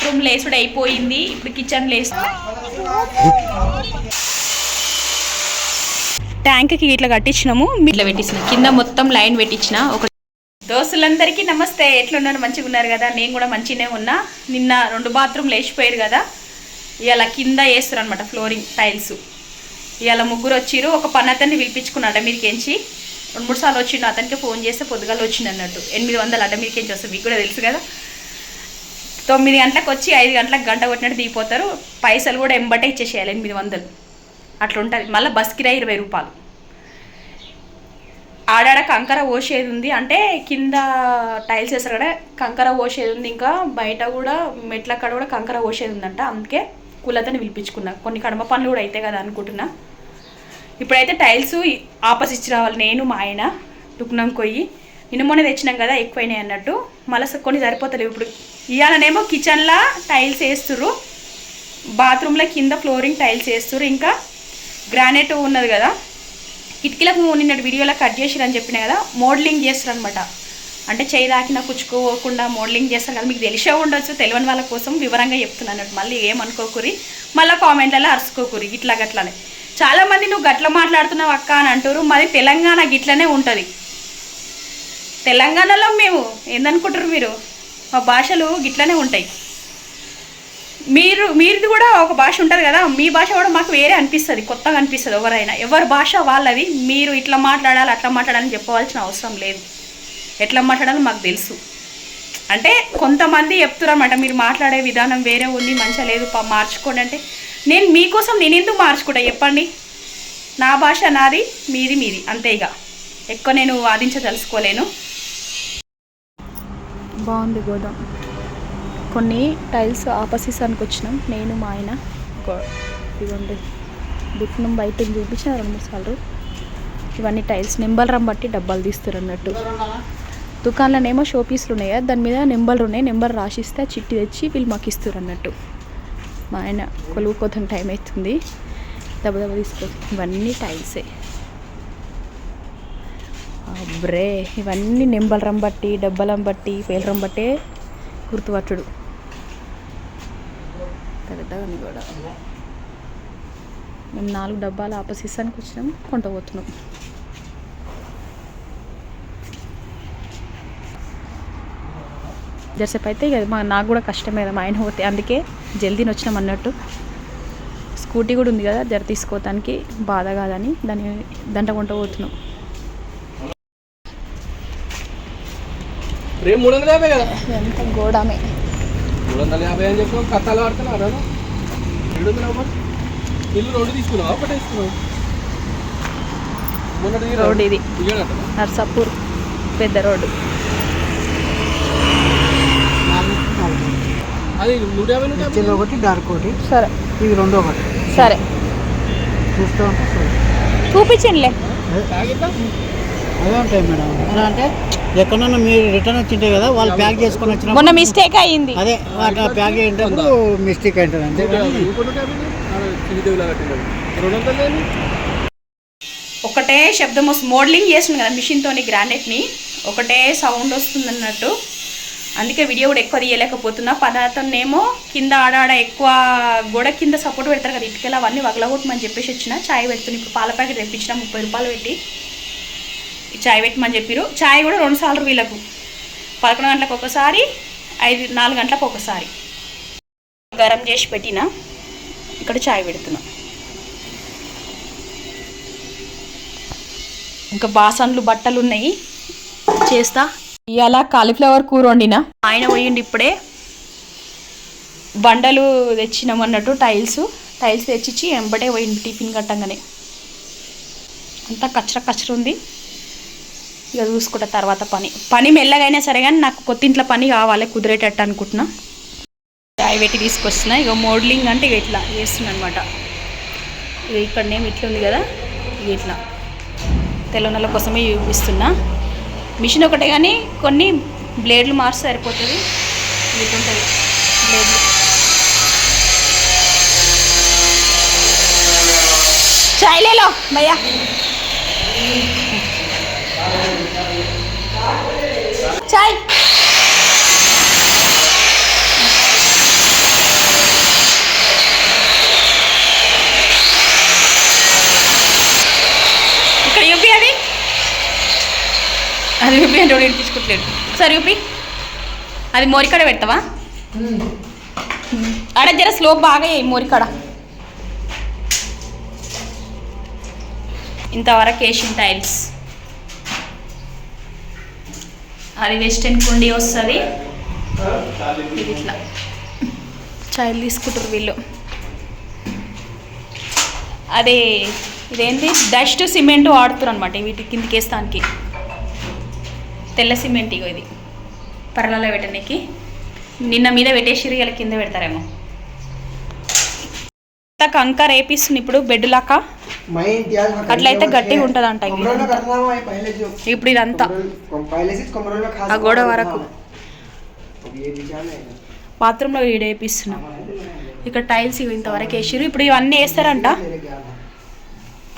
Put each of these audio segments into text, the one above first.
Bathroom లేసుడు అయిపోయింది. ఇప్పుడు kitchen lace. ట్యాంక్కి ఇట్లా కట్టించినాము. ఇట్లా పెట్టించిన కింద మొత్తం లైన్ పెట్టించిన. ఒక దోస్తులందరికీ నమస్తే. ఎట్లున్నారు? మంచిగా ఉన్నారు కదా? నేను కూడా మంచిగానే ఉన్నా. నిన్న రెండు బాత్రూమ్ లేచిపోయారు కదా. ఇవాళ కింద వేస్తారు అనమాట ఫ్లోరింగ్ టైల్స్ ఇవాళ ముగ్గురు వచ్చిరు ఒక పని అతన్ని పిలిపించుకున్నాడు అడమీరికెంచి రెండు మూడు సార్లు వచ్చిండు. అతనికి ఫోన్ చేస్తే పొద్దుగాల వచ్చింది అన్నట్టు. ఎనిమిది వందలు అడమీరికెంచి వస్తుంది మీకు కూడా తెలుసు కదా. తొమ్మిది గంటలకు వచ్చి ఐదు గంటలకు గంట కొట్టినట్టు దిగిపోతారు. పైసలు కూడా ఎంబటే ఇచ్చేసేయాలి ఎనిమిది వందలు. అట్లా ఉంటుంది మళ్ళీ బస్ కిరాయి ఇరవై రూపాయలు. ఆడాడ కంకర పోసేది ఉంది. అంటే కింద టైల్స్ వేస్తారు కదా కంకర పోసేది ఉంది ఇంకా. బయట కూడా మెట్ల కాడ కూడా కంకర పోసేది ఉందంట. అందుకే కులతని పిలిపించుకున్నా. కొన్ని కడమ పనులు కూడా అవుతాయి కదా అనుకుంటున్నా. ఇప్పుడైతే టైల్స్ ఆపోజిట్ రావాలి. నేను మా ఆయన దుగ్నం కొయ్యి. నిన్న మొన్న తెచ్చినాం కదా ఎక్కువైనాయి అన్నట్టు. మళ్ళీ కొన్ని సరిపోతలేవు ఇప్పుడు. ఇవాళనేమో కిచెన్లో టైల్స్ వేస్తుర్రు. బాత్రూంలో కింద ఫ్లోరింగ్ టైల్స్ వేస్తుర్రు. ఇంకా గ్రానైట్ ఉన్నది కదా. కిటికీలకు నిన్నటి వీడియోలో కట్ చేసిరని చెప్పిన కదా మోడలింగ్ చేస్తారు అనమాట అంటే చేయి దాకిన పుచ్చుకోకుండా మోడలింగ్ చేస్తారు కదా మీకు తెలిసే ఉండొచ్చు తెలియని వాళ్ళ కోసం వివరంగా చెప్తున్నాను అన్నట్టు మళ్ళీ ఏమనుకోకురి మళ్ళీ కామెంట్లలో అరుచుకోకురి ఇట్లా గట్లనే. చాలామంది నువ్వు గట్ల మాట్లాడుతున్నావు అక్క అని అంటారు మరి తెలంగాణ గిట్లనే ఉంటుంది. తెలంగాణలో మేము ఏందనుకుంటారు మీరు? మా భాషలు గిట్లనే ఉంటాయి. మీరు మీరుది కూడా ఒక భాష ఉంటుంది కదా మీ భాష కూడా మాకు వేరే అనిపిస్తుంది కొత్తగా అనిపిస్తుంది ఎవరైనా. ఎవరి భాష వాళ్ళది మీరు ఇట్లా మాట్లాడాలి అట్లా మాట్లాడాలని చెప్పవలసిన అవసరం లేదు. ఎట్లా మాట్లాడాలో మాకు తెలుసు. అంటే కొంతమంది చెప్తున్నారన్నమాట మీరు మాట్లాడే విధానం వేరే ఉంది మంచిగా లేదు మార్చుకోండి అంటే. నేను మీకోసం నేను ఎందుకు మార్చుకుంటా చెప్పండి? నా భాష నాది మీది మీది అంతే ఇక ఎక్కువ నేను వాదించదలుచుకోలేను. బాగుంది గోదాం. కొన్ని టైల్స్ ఆపోజిషన్కి వచ్చినాం. నేను మా ఆయన గో- ఇదిగోండి. దుఃఖం బయట చూపించిన రెండు మూడు సార్లు. ఇవన్నీ టైల్స్. నెంబర్ బట్టి డబ్బాలు తీస్తారు అన్నట్టు. దుకాణంలోనేమో షో పీసులు ఉన్నాయి? కదా దాని మీద నెంబర్లు ఉన్నాయి. నెంబర్ రాసిస్తే చిట్టి తెచ్చి వీళ్ళు మాకు ఇస్తారు అన్నట్టు. మా ఆయన కొలువు కోసం టైం అవుతుంది. దెబ్బ దెబ్బ తీసుకో. ఇవన్నీ టైల్సే. అబ్రే ఇవన్నీ నెంబలం బట్టి డబ్బలం బట్టి పేలరం బట్టే గుర్తుపట్టుడు. పెద్దగా కూడా మేము నాలుగు డబ్బాలు ఆపసిస్తానికి వచ్చినాం కొంటపోతున్నాం జరసేపు అయితే ఇక మా నాకు కూడా కష్టమే కదా మా ఆయన పోతే అందుకే జల్దీని వచ్చినాం అన్నట్టు. స్కూటీ కూడా ఉంది కదా జర తీసుకోవటానికి బాధ కాదని దాన్ని దంట కొంట పోతున్నాం రేపు మూడు వందల యాభై కదా? ఎంత గోడమే మూడు వందల యాభై అని చెప్పి కథలు ఆడుతున్నారు? రెండు వందల యాభై ఇల్లు రెండు తీసుకున్నావు? ఒకటే తీసుకున్నావు? మొన్నటి రోడ్ ఇది. నర్సాపూర్ పెద్ద రోడ్డు అది నూట యాభై నూట ఒకటి డార్క్ ఒకటి. సరే. ఇది రెండో ఒకటి. సరే. చూస్తూ. చూపించండిలే? అవే ఉంటాయి మేడం? ఎలా అంటే? ఎక్కడన్నా మీరు రిటర్న్ వచ్చింటాయి కదా వాళ్ళు ప్యాక్ చేసుకొని వచ్చినప్పుడు మొన్న మిస్టేక్ అయ్యింది. అదే వాటి ప్యాక్ అయ్యేటప్పుడు మిస్టేక్ అంతే లేని? ఒకటే శబ్దం వస్తుంది మోడలింగ్ చేస్తుంది కదా మిషన్తోని గ్రానైట్ని ఒకటే సౌండ్ వస్తుంది అన్నట్టు. అందుకే వీడియో కూడా ఎక్కువ తీయలేకపోతున్నా. పదార్థంనేమో కింద ఆడాడ ఎక్కువ గోడ కింద సపోర్ట్ పెడతారు కదా ఇటుకలు అవన్నీ వగలగొట్టమని చెప్పేసి వచ్చిన చాయ్ పెడుతుంది ఇప్పుడు పాల ప్యాకెట్ తెప్పించిన ముప్పై రూపాయలు పెట్టి. చాయ్ పెట్టమని చెప్పారు చాయ్ కూడా రెండు సార్లు వీళ్ళకు. పదకొండు గంటలకు ఒకసారి ఐదు నాలుగు గంటలకు ఒకసారి. గరం చేసి పెట్టిన ఇక్కడ చాయ్ పెడుతున్నా. ఇంకా బాసన్లు బట్టలు ఉన్నాయి చేస్తా. ఇవాళ కాలీఫ్లవర్ కూర వండిన. ఆయన పోయిండి ఇప్పుడే. బండలు తెచ్చినాం అన్నట్టు టైల్స్. టైల్స్ తెచ్చిచ్చి ఎంబడే పోయింది టిఫిన్ కట్టంగానే. అంతా కచ్చర కచ్చర ఉంది. ఇక చూసుకుంటా తర్వాత పని. పని మెల్లగైనా సరే కానీ నాకు కొత్తింట్లో పని కావాలి కుదిరేటట్టు అనుకుంటున్నా. చాయ్ పెట్టి తీసుకొస్తున్నా. ఇక మోడలింగ్ అంటే ఇక ఇట్లా చేస్తున్నా అనమాట ఇక ఇక్కడనేమి ఇట్లా ఉంది కదా ఇక ఇట్లా. తెలంగాణ కోసమే చూపిస్తున్నా. మిషన్ ఒకటే కానీ కొన్ని బ్లేడ్లు మార్చి సరిపోతుంది. ఇట్లుంటుంది. ఉంటుంది బ్లేడ్లు. చాయ్ లేలో భయ్యా. చాయ్. ఇక్కడ యూపీ అది? అది యూపీ అంటే వినిపించుకోవట్లేదు ఒకసారి యూపీ అది మోరికాడ పెడతావా? ఆడ జర స్లో బాగా మోరికాడ. ఇంతవరకు ఏషియన్ టైల్స్. అది వెస్టర్న్ కుండీ వస్తుంది. ఇది ఇట్లా. చైల్డ్ తీసుకుంటారు వీళ్ళు. అదే ఇదేంటి డస్ట్ సిమెంట్ వాడుతారు అనమాట వీటి కిందికి వేస్తానికి. తెల్ల సిమెంట్ ఇగో ఇది. పరలలో పెట్టడానికి నిన్న మీద పెట్టేసిరు ఇలా కింద పెడతారేమో. ఇంత కంకర వేపిస్తుంది ఇప్పుడు బెడ్ లాక అట్లయితే గట్టిగా ఉంటుందంట ఇవి ఇదంతా. ఇప్పుడు ఇదంతా. ఆ గోడ వరకు. బాత్రూంలో ఈడ వేపిస్తున్నాం ఇక్కడ టైల్స్ ఇవి ఇంతవరకు వేసిరు ఇప్పుడు ఇవన్నీ వేస్తారంట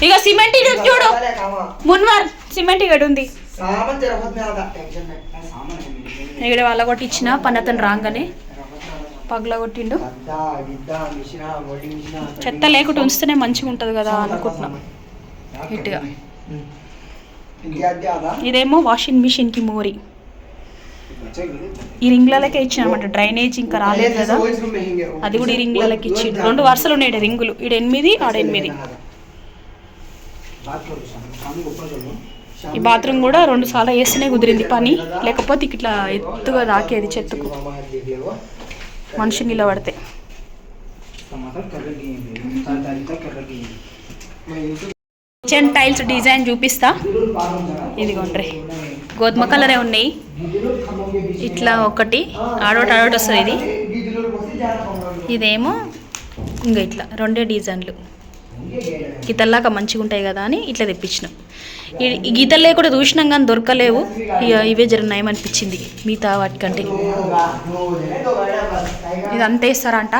ఇక సిమెంట్ చూడు. మున్వార్ సిమెంట్ ఇక్కడ ఉంది. ఇక్కడ వాళ్ళ కొట్టించిన పన్నతను రాగానే. పగల కొట్టిండు చెత్త లేకుండా ఉంచితేనే మంచిగా ఉంటుంది కదా అనుకుంటున్నాం. నీట్గా ఇదేమో వాషింగ్ మిషన్కి మోరి. ఈ రింగ్లకే ఇచ్చిన అనమాట డ్రైనేజ్ ఇంకా రాలేదు కదా. అది కూడా ఈ రింగ్లకి ఇచ్చిండు. రెండు వరుసలు ఉన్నాయి రింగులు. ఈడ ఎనిమిది ఆడ ఎనిమిది. ఈ బాత్రూమ్ కూడా రెండు సార్లు వేస్తేనే కుదిరింది పని. లేకపోతే ఇట్లా ఎత్తుగా దాకేది చెత్తకు. మనిషి నిలబడితే. కిచెన్ టైల్స్ డిజైన్ చూపిస్తా. ఇదిగోండ్రి. గోధుమ కలరే ఉన్నాయి. ఇట్లా ఒకటి. ఆడోటి ఆడోటి వస్తుంది ఇది. ఇదేమో ఇంకా ఇట్లా. రెండే డిజైన్లు గీతల్లాగా మంచిగా ఉంటాయి కదా అని ఇట్లా తెప్పించినాం. ఈ- ఈ కూడా చూసినాం కానీ దొరకలేవు. ఇక ఇవే జర అనిపించింది మిగతా వాటికంటే. ఇది అంత వేస్తారంట.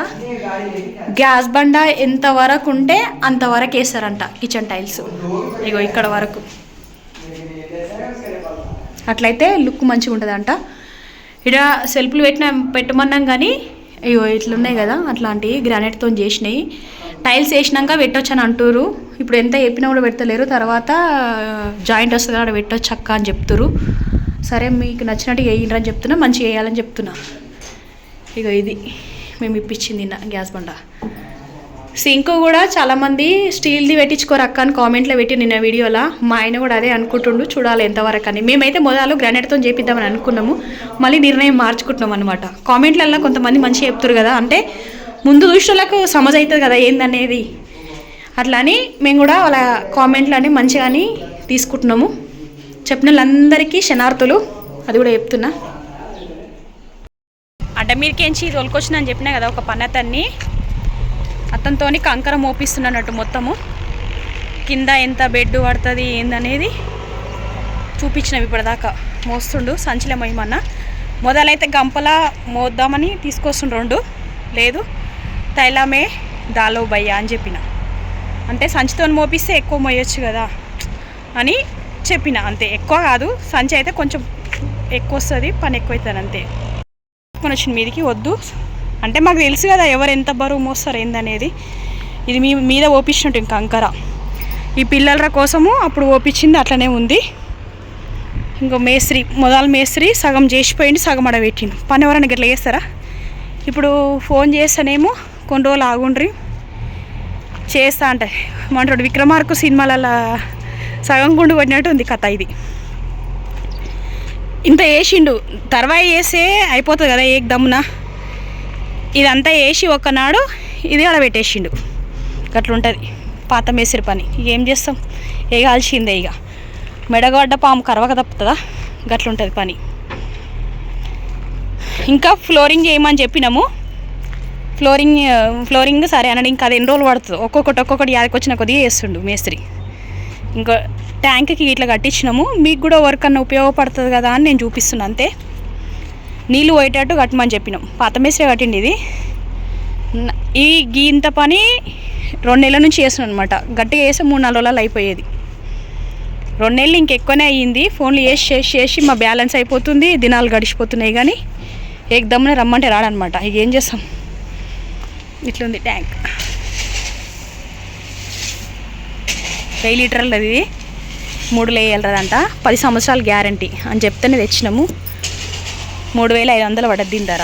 గ్యాస్ బండ ఎంత వరకు ఉంటే అంతవరకు వేస్తారంట కిచెన్ టైల్స్. ఇగో ఇక్కడ వరకు. అట్లయితే లుక్ మంచిగా ఉంటుందంట ఇక్కడ సెల్ఫ్లు పెట్టిన పెట్టమన్నాం కానీ అయ్యో ఇట్లున్నాయి కదా అట్లాంటివి గ్రానైట్తో చేసినాయి. టైల్స్ వేసినాక పెట్టొచ్చు అని అంటారు ఇప్పుడు ఎంత చెప్పినా కూడా పెడతలేరు తర్వాత జాయింట్ వస్తుంది అక్కడ పెట్టొచ్చు అక్క అని చెప్తారు సరే మీకు నచ్చినట్టు వేయండి అని చెప్తున్నా. మంచిగా వేయాలని చెప్తున్నా. ఇక ఇది. మేము ఇప్పించింది గ్యాస్ బండ. సింక్ కూడా చాలామంది స్టీల్ది పెట్టించుకోరు అక్క అని కామెంట్లో పెట్టి నిన్న వీడియోలో. మా ఆయన కూడా అదే అనుకుంటుండు. చూడాలి ఎంతవరకు అని. మేమైతే మొదలు గ్రానైట్తో చేపిద్దామని అనుకున్నాము. మళ్ళీ నిర్ణయం మార్చుకుంటున్నాం అనమాట కామెంట్లలో కొంతమంది మంచిగా చెప్తారు కదా. అంటే ముందు చూసేలకు సమజ్ అవుతుంది కదా ఏందనేది. అట్లా అని మేము కూడా వాళ్ళ కామెంట్లని మంచిగాని తీసుకుంటున్నాము. చెప్పిన వాళ్ళందరికీ శనార్థులు అది కూడా చెప్తున్నా. అడ్డమీరికేంచి తోలుకొచ్చిన అని చెప్పినా కదా ఒక పన్నతన్ని అతనితోని కంకర మోపిస్తున్నట్టు మొత్తము. కింద ఎంత బెడ్ పడుతుంది ఏందనేది చూపించినవి ఇప్పటిదాకా. మోస్తుండు సంచిలో మొదలైతే గంపల మోద్దామని తీసుకొస్తుండు రెండు. లేదు తైలమే దాలో భయ్యా అని చెప్పిన. అంటే సంచితో మోపిస్తే ఎక్కువ మోయొచ్చు కదా అని చెప్పిన అంతే. ఎక్కువ కాదు సంచి అయితే కొంచెం ఎక్కువ వస్తుంది పని ఎక్కువ అవుతుంది అంతే. తీసుకొని వచ్చిన మీదికి వద్దు. అంటే మాకు తెలుసు కదా ఎవరు ఎంత బరువు మోస్తారు ఏందనేది. ఇది మీ మీద ఓపించినట్టు ఇంకా అంకర. ఈ పిల్లల కోసము అప్పుడు ఓపించింది అట్లనే ఉంది. ఇంకో మేస్త్రి మొదలు మేస్త్రి సగం చేసిపోయింది సగం అడబెట్టిండు పని ఎవరైనా గట్ల చేస్తారా? ఇప్పుడు ఫోన్ చేస్తానేమో కొన్ని రోజులు ఆగుండ్రి. చేస్తా అంటే మంటాడు విక్రమార్కు సినిమాలలో సగం గుండు కొట్టినట్టు ఉంది కథ ఇది. ఇంత వేసిండు తర్వాత వేస్తే అయిపోతుంది కదా ఏక్ దమ్మున. ఇదంతా వేసి ఒక్కనాడు ఇది అలా పెట్టేసిండు. గట్లుంటుంది పాత మేసిరి పని. ఏం చేస్తాం? వేగాల్సిందే ఇక. మెడగడ్డ పాము కరవక తప్పుతుందా? గట్లుంటుంది పని. ఇంకా ఫ్లోరింగ్ చేయమని చెప్పినాము. ఫ్లోరింగ్ ఫ్లోరింగ్ సరే అనడం ఇంకా అది ఎన్ని రోజులు పడుతుంది. ఒక్కొక్కటి ఒక్కొక్కటి యాదకి వచ్చిన కొద్దిగా వేస్తుండు మేస్త్రి. ఇంకో ట్యాంక్కి ఇట్లా కట్టించినాము. మీకు కూడా వర్క్ అన్న ఉపయోగపడుతుంది కదా అని నేను చూపిస్తున్నా అంతే. నీళ్ళు పోయేటట్టు కట్టమని చెప్పినాం. పాత మేస్త్రి కట్టిండి ఇది. ఈ గీంత పని రెండు నెలల నుంచి చేస్తున్నాను అనమాట గట్టిగా వేసి మూడు నాలుగు రోజులు అయిపోయేది. రెండు నెలలు ఇంకెక్కువనే అయ్యింది. ఫోన్లు వేసి చేసి చేసి మా బ్యాలెన్స్ అయిపోతుంది. దినాలు గడిచిపోతున్నాయి కానీ ఏకదమ్మునే రమ్మంటే రాడనమాట ఇక ఏం చేస్తాం? ఇట్లుంది ట్యాంక్. వెయ్యి లీటర్లు అది మూడు వేయగలరదంట పది సంవత్సరాలు గ్యారంటీ అని చెప్తేనే తెచ్చినాము. మూడు వేల ఐదు వందలు పడద్ది దీని ధర.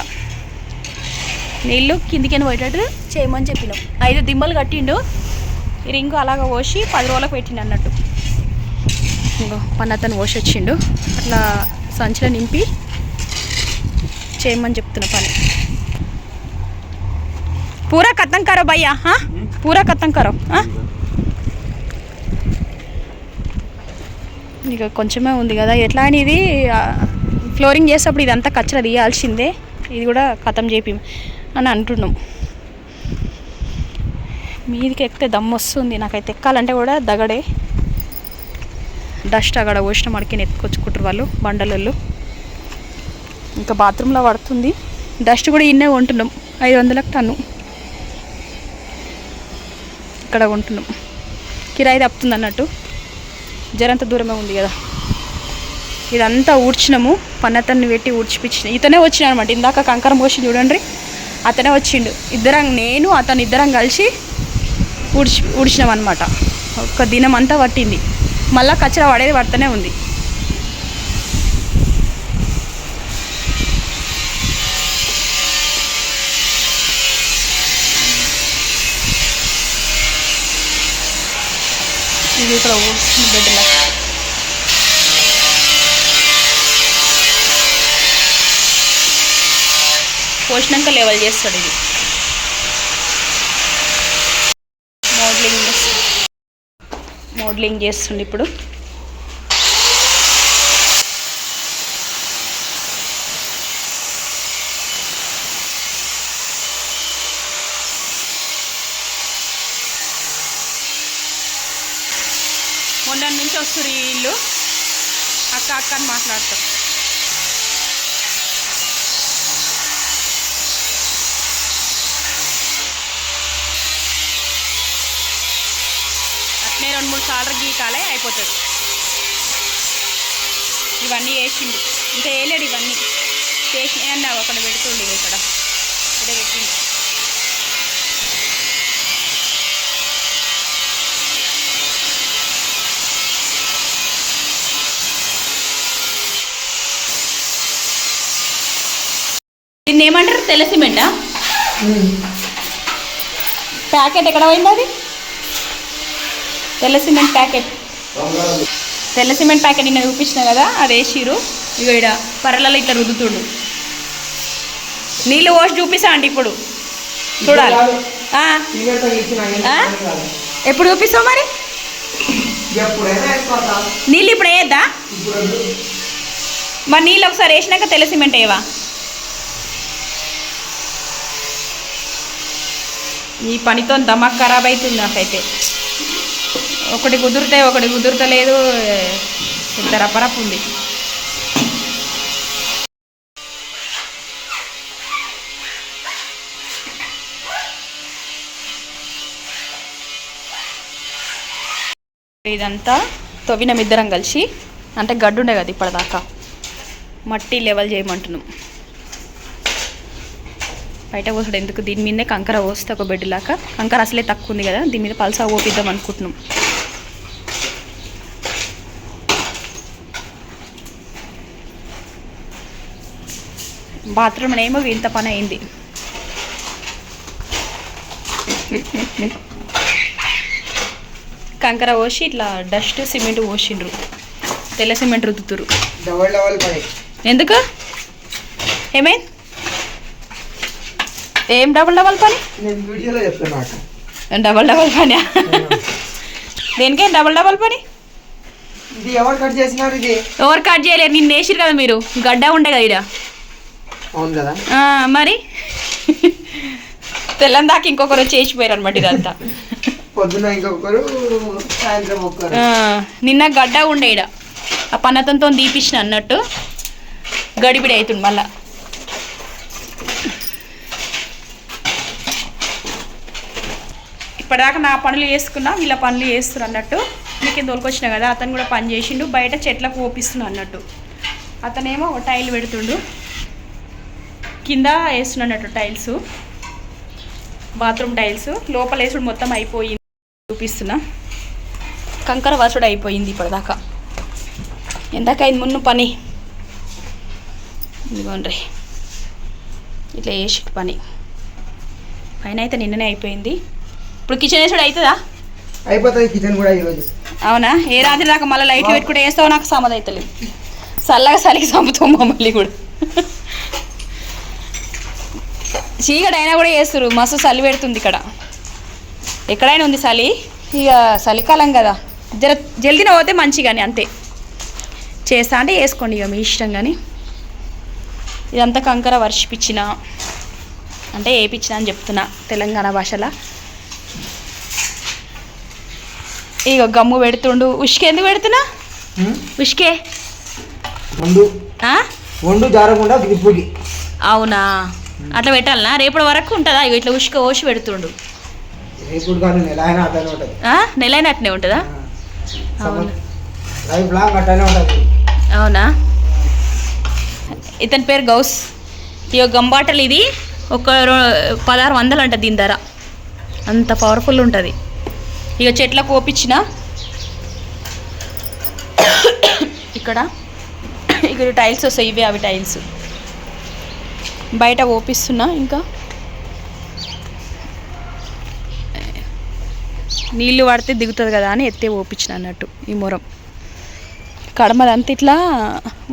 నీళ్ళు కిందికైనా పోయేటట్టు? చేయమని చెప్పినాం. ఐదు దిమ్మలు కట్టిండు. ఈ రింగు అలాగ పోసి పది రోజులకు పెట్టిండు అన్నట్టు. ఇంకో అతను పోసి వచ్చిండు. అట్లా సంచిలో నింపి చేయమని చెప్తున్నా పని. పూరా ఖతం కరో భయ్యా పూరా ఖతం కరో ఇక కొంచెమే ఉంది కదా ఎట్లా అని ఇది ఫ్లోరింగ్ చేసేటప్పుడు ఇదంతా కచ్చర తీయాల్సిందే. ఇది కూడా ఖతం చేపి అని అంటున్నాం. మీదికి ఎక్కితే దమ్ము వస్తుంది నాకైతే ఎక్కాలంటే కూడా దగడే. డస్ట్ అక్కడ పోసిన మడికి ఎత్తుకొచ్చుకుంటారు వాళ్ళు బండలలో ఇంకా బాత్రూంలో పడుతుంది. డస్ట్ కూడా ఇన్నే కొంటున్నాం ఐదు వందలకు టన్ను. ఇక్కడ కొంటున్నాం. కిరాయి తప్పుతుంది అన్నట్టు. జరంత దూరమే ఉంది కదా. ఇదంతా ఊడ్చినాము. పన్నతన్ని పెట్టి ఊడ్చిపించిన ఇతనే వచ్చిన అనమాట ఇందాక కంకరం పోసి చూడండి. అతనే వచ్చిండు. ఇద్దరం నేను అతను ఇద్దరం కలిసి ఊడ్చి ఊడ్చినాం అనమాట ఒక దినం అంతా పట్టింది. మళ్ళా కచ్చర పడేది పడుతూనే ఉంది. ఇది ఇక్కడ ఊడుస్తుంది బిడ్డల పోసినాక లెవెల్ చేస్తాడు ఇది. మోడలింగ్ మోడలింగ్ చేస్తుంది ఇప్పుడు మొన్న నుంచి వస్తారు ఈ ఇల్లు అక్క అక్క అని మాట్లాడతారు అట్నే రెండు మూడు సార్లు గీకాలే అయిపోతుంది. ఇవన్నీ వేసిండు. ఇంకా వేయలేడు ఇవన్నీ. చేసిన అన్నావు అక్కడ పెడుతుండే ఇక్కడ. ఇక్కడ పెట్టిండు. దీన్ని ఏమంటారు? తెల్ల సిమెంటా? ప్యాకెట్ ఎక్కడ పోయింది అది? తెల్ల సిమెంట్ ప్యాకెట్. తెల్ల సిమెంట్ ప్యాకెట్ నిన్న చూపించిన కదా అది వేసిరు ఇక ఇక్కడ పర్రలలో ఇట్లా రుద్దుతుండు. నీళ్ళు పోసి చూపిస్తా అండి ఇప్పుడు. చూడాలి? ఎప్పుడు చూపిస్తావు మరి? నీళ్ళు ఇప్పుడు వేయద్దా? మరి నీళ్ళు ఒకసారి వేసినాక తెల్ల సిమెంట్ వేయవా? ఈ పనితో దమాక్ ఖరాబ్ అవుతుంది నాకైతే. ఒకటి కుదిరితే ఒకటి కుదురుతలేదు. ఇద్దరు అపరపు ఉంది. ఇదంతా తవ్వినం ఇద్దరం కలిసి అంటే గడ్డు ఉండే కదా ఇప్పటిదాకా. మట్టి లెవెల్ చేయమంటున్నాం. బయట పోసాడు ఎందుకు? దీని మీదే కంకర పోస్తే ఒక బెడ్ లాగా. కంకర అసలే తక్కువ ఉంది కదా దీని మీద పల్సా ఓపిద్దాం అనుకుంటున్నాం. బాత్రూమ్ ఏమో ఇంత పని అయింది. కంకర పోసి ఇట్లా డస్ట్ సిమెంట్ పోసిండ్రు. తెల్ల సిమెంట్ రుద్దుతురు. డబల్ డబల్ పని ఎందుకు? ఏమైంది ఏం డబల్ డబల్ పని? డబల్ డబల్ పని? దేనికేం డబల్ డబల్ పని? ఎవరు కట్ చేసినారు ఇది? ఎవరు కట్ చేయలేరు నిన్న వేసిరు కదా మీరు. గడ్డ ఉండే కదా మరి? తెల్లం దాకా ఇంకొకరు చేసిపోయారు అనమాట ఇదంతా. పొద్దున ఇంకొకరు సాయంత్రం ఒక్కరు. నిన్న గడ్డ ఉండే ఈడ. ఆ పన్నతంతో తీపిచ్చిన అన్నట్టు. గడిబిడి అవుతుంది మళ్ళా. ఇప్పటిదాకా నా పనులు చేసుకున్నా వీళ్ళ పనులు చేస్తున్నారు అన్నట్టు. మీకు తోలుకొచ్చిన కదా అతను కూడా పని చేసిండు బయట చెట్లకు ఓపిస్తున్నా అన్నట్టు. అతనేమో ఒక టైల్ పెడుతుండు. కింద వేస్తున్నట్టు టైల్స్. Bathroom tiles. లోపల వేసుడు మొత్తం అయిపోయింది. చూపిస్తున్నా. కంకర వసుడు అయిపోయింది ఇప్పటిదాకా. ఎందాకైంది మున్ను పని? ఇదిగోండి ఇట్లా వేసి పని. పైన అయితే నిన్ననే అయిపోయింది. ఇప్పుడు కిచెన్ వేసుడు అవుతుందా అయిపోతుంది కిచెన్ కూడా ఈరోజు అవునా? ఏ రాత్రి దాకా మళ్ళీ లైట్లు పెట్టుకుంటే వేస్తావు నాకు సమజ్ అవుతలేదు చల్లగా చలికి చంపుతావు మమ్మల్ని కూడా. చీకటి అయినా కూడా వేస్తారు మస్తు చలి పెడుతుంది ఇక్కడ. ఎక్కడైనా ఉంది చలి? ఇక చలికాలం కదా. జర జల్దిన పోతే మంచి కానీ అంతే. చేస్తా అంటే వేసుకోండి ఇక మీ ఇష్టం కానీ ఇదంతా కంకర వర్షిపించిన అంటే వేయించిన అని చెప్తున్నా తెలంగాణ భాషలో. ఇక గమ్ము పెడుతుండు. ఉష్కే ఎందుకు పెడుతున్నా? ఉష్కే. అవునా? అట్లా పెట్టాలనా? రేపటి వరకు ఉంటుందా? ఇగో ఇట్లా ఉష్క ఓసి పెడుతుండు. నెల అట్లనే ఉంటుంది. అవును. ఇతని పేరు గౌస్. ఇక గంబాటలు ఇది. ఒక పదహారు వందలు అంట దీని ధర. అంత పవర్ఫుల్ ఉంటుంది. ఇక చెట్లకు ఓపించిన ఇక్కడ. ఇక్కడ టైల్స్ వస్తాయి ఇవే అవి టైల్స్. బయట ఓపిస్తున్నా ఇంకా. నీళ్ళు పడితే దిగుతుంది కదా అని ఎత్తే ఓపించిన అన్నట్టు ఈ మొరం. కడమదంతా ఇట్లా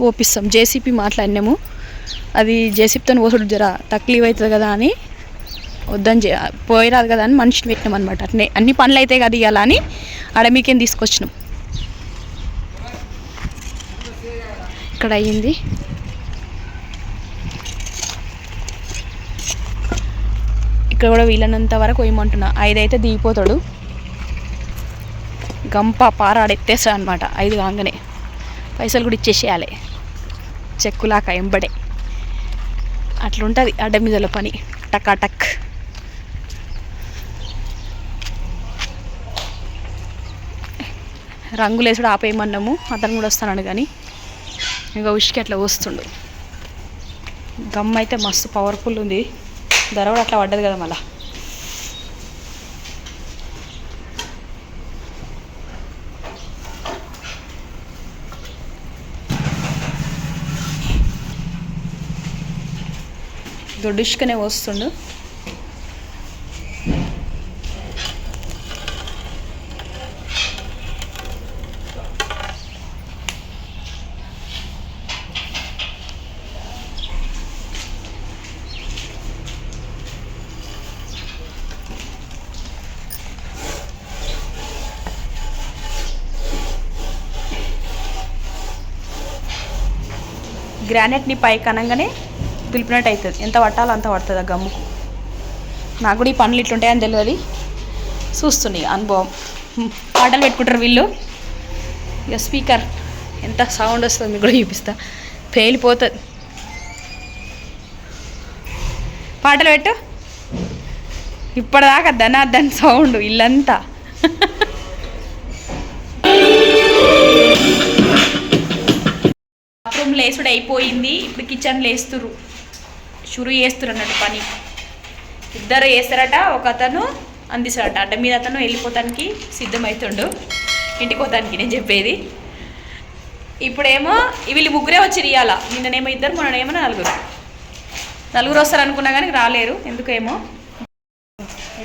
ఓపిస్తాం. జేసీపీ మాట్లాడినాము. అది జేసీపీతో ఓసుడు జర తక్లీవ్ అవుతుంది కదా అని వద్దని చే పోయిరాదు కదా అని మనిషిని పెట్టినాం అనమాట అట్నే అన్ని పనులు అయితే కదా ఇవ్వాలా అని ఆడ మీకేం తీసుకొచ్చినాం. ఇక్కడ అయ్యింది. ఇక్కడ కూడా వీలైనంత వరకు వేయమంటున్నా ఐదు అయితే దిగిపోతాడు. గంప పారాడెత్తేస్తాడు అనమాట ఐదు కాగానే. పైసలు కూడా ఇచ్చేసేయాలి. చెక్కులాక ఎంబడే. అట్లుంటుంది అడ్డ మీదల పని. టకాటక్ రంగులు వేసుడు ఆపేయమన్నాము. అతను కూడా వస్తాను కానీ. ఇంకా ఉషికి అట్లా వస్తుండు. గమ్ అయితే మస్తు పవర్ఫుల్ ఉంది. ధర కూడా అట్లా పడ్డది కదా మళ్ళా. దొడ్డుష్కనే వస్తుండు గ్రానైట్ని పైకి అనగానే పిలిపినట్టు అవుతుంది ఎంత పట్టాలో అంత పడుతుంది ఆ గమ్ము. నాకు కూడా ఈ పనులు ఇట్లుంటాయని తెలియదు చూస్తున్నాయి అనుభవం. పాటలు పెట్టుకుంటారు వీళ్ళు. ఇక స్పీకర్ ఎంత సౌండ్ వస్తుంది మీకు కూడా చూపిస్తా. పేలిపోతుంది. పాటలు పెట్టు. ఇప్పటిదాకా ధనార్దన్ సౌండ్ ఇల్లంతా. బాత్రూమ్ లేసుడు అయిపోయింది ఇప్పుడు కిచెన్ లేస్తురు షురు చేస్తురు అన్నట్టు పని. ఇద్దరు వేస్తారట ఒక అతను అందిస్తాడట. అడ్డ మీద అతను వెళ్ళిపోతానికి సిద్ధమవుతుండు ఇంటికి పోతానికి నేను చెప్పేది. ఇప్పుడేమో వీళ్ళు ముగ్గురే వచ్చి ఇయ్యాల. నిన్ననేమో ఇద్దరు మొన్ననేమో నలుగురు. నలుగురు వస్తారు అనుకున్నా కానీ రాలేరు. ఎందుకేమో?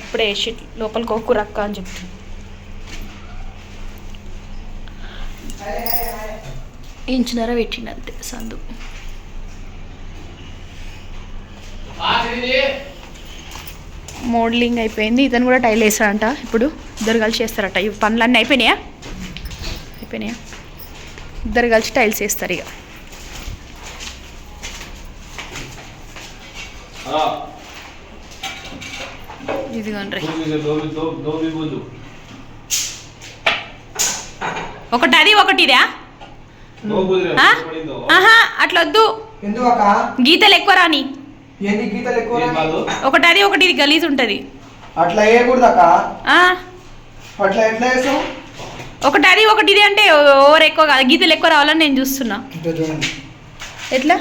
ఇప్పుడే షిట్ లోపలికి ఒక రక్క అని చెప్తుంది. ఇంచున్నర పెట్టిండు అంతే సందు. మోడలింగ్ అయిపోయింది. ఇతను కూడా టైల్ వేస్తాడంట. ఇప్పుడు ఇద్దరు కలిసి చేస్తారట. ఈ పనులన్నీ అయిపోయినాయా? అయిపోయినాయా? ఇద్దరు కలిసి టైల్స్ వేస్తారు ఇక. ఇదిగోండి ఒకటి అది ఒకటి ఇదా ఆహా అట్లా వద్దు ఎందుకు అక్క గీతలు ఎక్కువ రాని? ఒకటి అది ఒకటి ఇది గలీజ్ ఉంటుంది. అట్లా అట్లా ఎట్లా ఒకటి అది ఒకటి ఇది అంటే ఓవర్ ఎక్కువ కాదు. గీతలు ఎక్కువ రావాలని నేను చూస్తున్నా. ఎట్లా?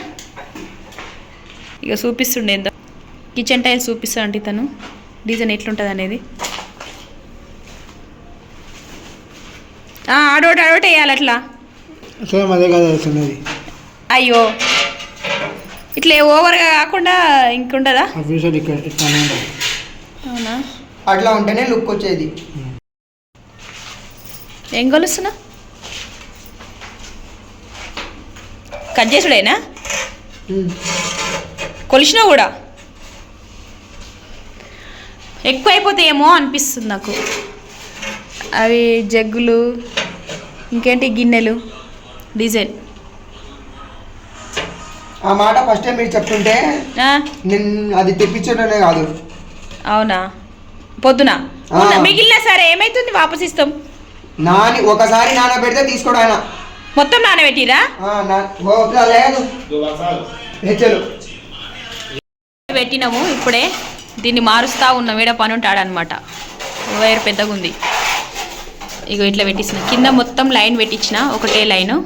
ఇక చూపిస్తుండే కిచెన్ టైల్స్ చూపిస్తా అంటే తను డిజైన్ ఎట్లుంటుంది అనేది. ఆ, ఆడోటి ఆడోటి వేయాలి అట్లా. సేమ్ అదే కదా వేస్తున్నది అయ్యో. ఇట్లా ఓవర్గా కాకుండా ఇంకుండదా? ఫ్యూచర్ ఇక్కడ ఇట్లానే ఉంటుంది అవునా? అట్లా ఉంటేనే లుక్ వచ్చేది. ఏం కొలుస్తున్నా కట్ చేసుడేనా? కొలిసినా కూడా? ఎక్కువ అయిపోతాయేమో అనిపిస్తుంది నాకు. అవి జగ్గులు ఇంకేంటి గిన్నెలు? డిజైన్ ఆ మాట ఫస్ట్ టైం మీరు చెప్తుంటే అది తెప్పించడమే కాదు. అవునా? పొద్దున. మిగిలిన సరే ఏమైతుంది వాపస్ ఇస్తాం? నాని ఒకసారి నాన్న పెడితే తీసుకోడు ఆయన. మొత్తం నానబెట్టిరా? లేదు. పెట్టినాము ఇప్పుడే. దీన్ని మారుస్తా ఉన్నాం వీడ పని ఉంటాడనమాట వైర్ పెద్దగా ఉంది ఇగో ఇట్లా పెట్టించిన కింద మొత్తం లైన్ పెట్టించిన ఒకటే లైను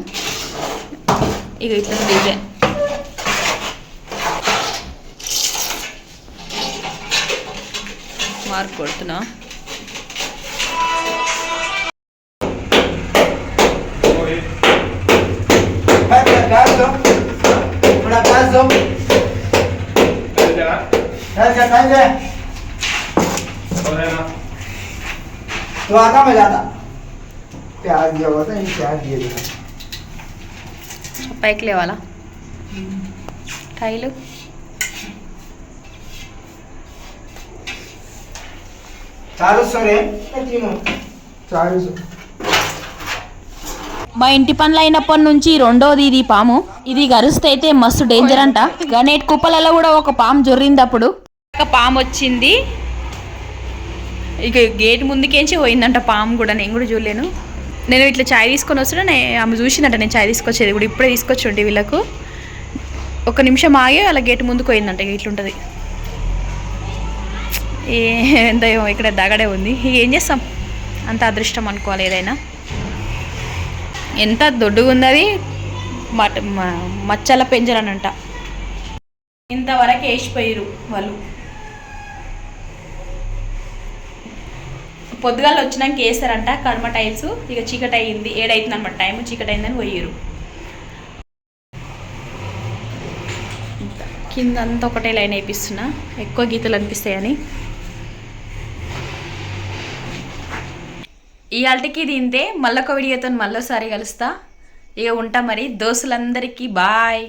ఇక ఇట్లా డిజైన్ మార్క్ కొడుతున్నా प्याज दो थोड़ा प्याज दो प्याज का प्याज है तो आता मजा आता ప్యాక్ ఈ ప్యాక్ చేయాలి. పైకి లేవాలా? టైలు? చాలు సరే. చాలు మా ఇంటి పనులు అయినప్పటి నుంచి రెండోది ఇది పాము. ఇది గరుస్తే అయితే మస్తు డేంజర్ అంట. గనేట్ కుప్పలలో కూడా ఒక పాము జొర్రింది అప్పుడు పాము వచ్చింది. ఇక గేట్ ముందుకేంచి పోయిందంట పాము కూడా. నేను కూడా చూడలేను. నేను ఇట్లా చాయ్ తీసుకొని వస్తున్నా నే ఆమె చూసిందంట నేను చాయ్ తీసుకొచ్చేది. ఇప్పుడు ఇప్పుడే తీసుకొచ్చి వీళ్ళకు. ఒక నిమిషం ఆగి అలా గేట్ ముందుకు పోయిందంట ఇట్లుంటుంది. ఏ ఇక్కడ దగడే ఉంది. ఏం చేస్తాం? అంత అదృష్టం అనుకోవాలి ఏదైనా. ఎంత దొడ్డుగా ఉంది అది మచ్చల పెంజరనంట ఇంతవరకు వేసిపోయారు వాళ్ళు. పొద్దుగాల వచ్చినాక వేస్తారంట కర్మ టైల్స్ ఇక చీకటి అయింది ఏడైతుంది అనమాట టైం చీకటి అయిందని పోయారు కింద అంతా ఒకటే లైన్ వేపిస్తున్నా. ఎక్కువ గీతలు అనిపిస్తాయని. ఇవాళకి ఇది మళ్ళొక వీడియోతో మళ్ళీసారి కలుస్తా. ఇక ఉంటా మరి. దోస్తులందరికీ బాయ్.